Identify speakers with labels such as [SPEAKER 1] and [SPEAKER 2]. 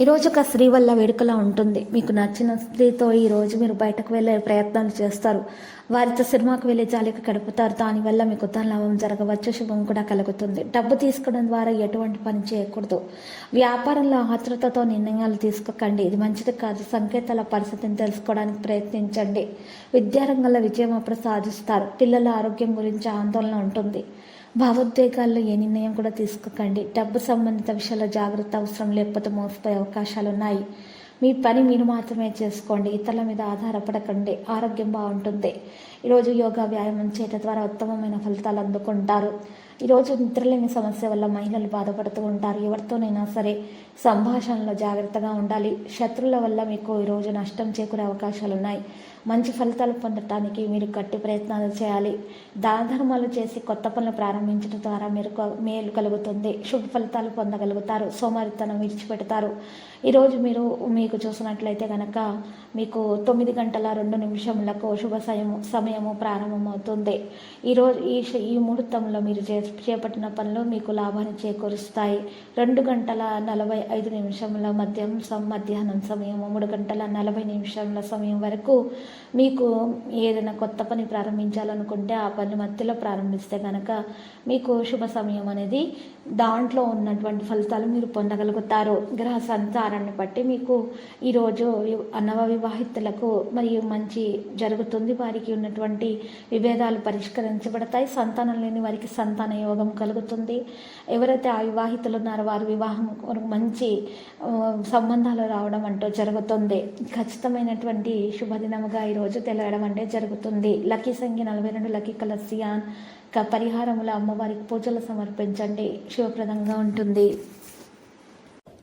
[SPEAKER 1] ఈరోజు ఒక స్త్రీ వల్ల వేడుకలా ఉంటుంది. మీకు నచ్చిన స్త్రీతో ఈరోజు మీరు బయటకు వెళ్ళే ప్రయత్నాలు చేస్తారు. వారితో సినిమాకు వెళ్ళి జాలిక గడుపుతారు. దానివల్ల మీకు లాభం జరగవచ్చు. శుభం కూడా కలుగుతుంది. డబ్బు తీసుకోవడం ద్వారా ఎటువంటి పని చేయకూడదు. వ్యాపారంలో ఆతృతతో నిర్ణయాలు తీసుకోకండి. ఇది మంచిది కాదు. సంకేతాల పరిస్థితిని తెలుసుకోవడానికి ప్రయత్నించండి. విద్యారంగంలో విజయం అప్పుడు సాధిస్తారు. పిల్లల ఆరోగ్యం గురించి ఆందోళన ఉంటుంది. భావోద్వేగాల్లో ఏ నిర్ణయం కూడా తీసుకోకండి. డబ్బు సంబంధిత విషయాల్లో జాగ్రత్త అవసరం లేకపోతే మోసపోయే అవకాశాలు ఉన్నాయి మీ పని మీరు మాత్రమే చేసుకోండి. ఇతరుల మీద ఆధారపడకండి. ఆరోగ్యం బాగుంటుంది. ఈరోజు యోగా వ్యాయామం చేయడం ద్వారా ఉత్తమమైన ఫలితాలు అందుకుంటారు. ఈరోజు నిద్రలేని సమస్య వల్ల మహిళలు బాధపడుతూ ఉంటారు. ఎవరితోనైనా సరే సంభాషణలో జాగ్రత్తగా ఉండాలి. శత్రువుల వల్ల మీకు ఈరోజు నష్టం చేకూరే అవకాశాలు ఉన్నాయి మంచి ఫలితాలు పొందటానికి మీరు గట్టి ప్రయత్నాలు చేయాలి. దాన ధర్మాలు చేసి కొత్త పనులు ప్రారంభించడం ద్వారా మీరు మేలు కలుగుతుంది. శుభ ఫలితాలు పొందగలుగుతారు. సోమరితనం విడిచిపెడతారు. ఈరోజు మీరు మీకు చూసినట్లయితే కనుక మీకు తొమ్మిది గంటల రెండు నిమిషములకు శుభ సమయము సమయము ప్రారంభమవుతుంది. ఈరోజు ఈ ఈ ముహూర్తంలో మీరు చే చేపట్టిన పనులు మీకు లాభాన్ని చేకూరుస్తాయి. రెండు గంటల నలభై ఐదు నిమిషముల మధ్యం మధ్యాహ్నం సమయం మూడు గంటల నలభై నిమిషముల సమయం వరకు మీకు ఏదైనా కొత్త పని ప్రారంభించాలనుకుంటే ఆ పని మధ్యలో ప్రారంభిస్తే కనుక మీకు శుభ సమయం అనేది దాంట్లో ఉన్నటువంటి ఫలితాలు మీరు పొందగలుగుతారు. గ్రహ సంచారాన్ని బట్టి మీకు ఈరోజు అనవ వివాహితులకు మరియు మంచి జరుగుతుంది. వారికి ఉన్నటువంటి విభేదాలు పరిష్కరించబడతాయి. సంతానం లేని వారికి సంతాన యోగం కలుగుతుంది. ఎవరైతే ఆ వివాహితులు ఉన్నారో వారి వివాహం మంచి సంబంధాలు రావడం అంటూ జరుగుతుంది. ఖచ్చితమైనటువంటి శుభదినముగా ఈరోజు తెలియడం అంటే జరుగుతుంది. లక్కీ సంఖ్య నలభై రెండు లక్కీ కలసియాన్ క పరిహారముల అమ్మవారికి పూజలు సమర్పించండి. శుభప్రదంగా ఉంటుంది.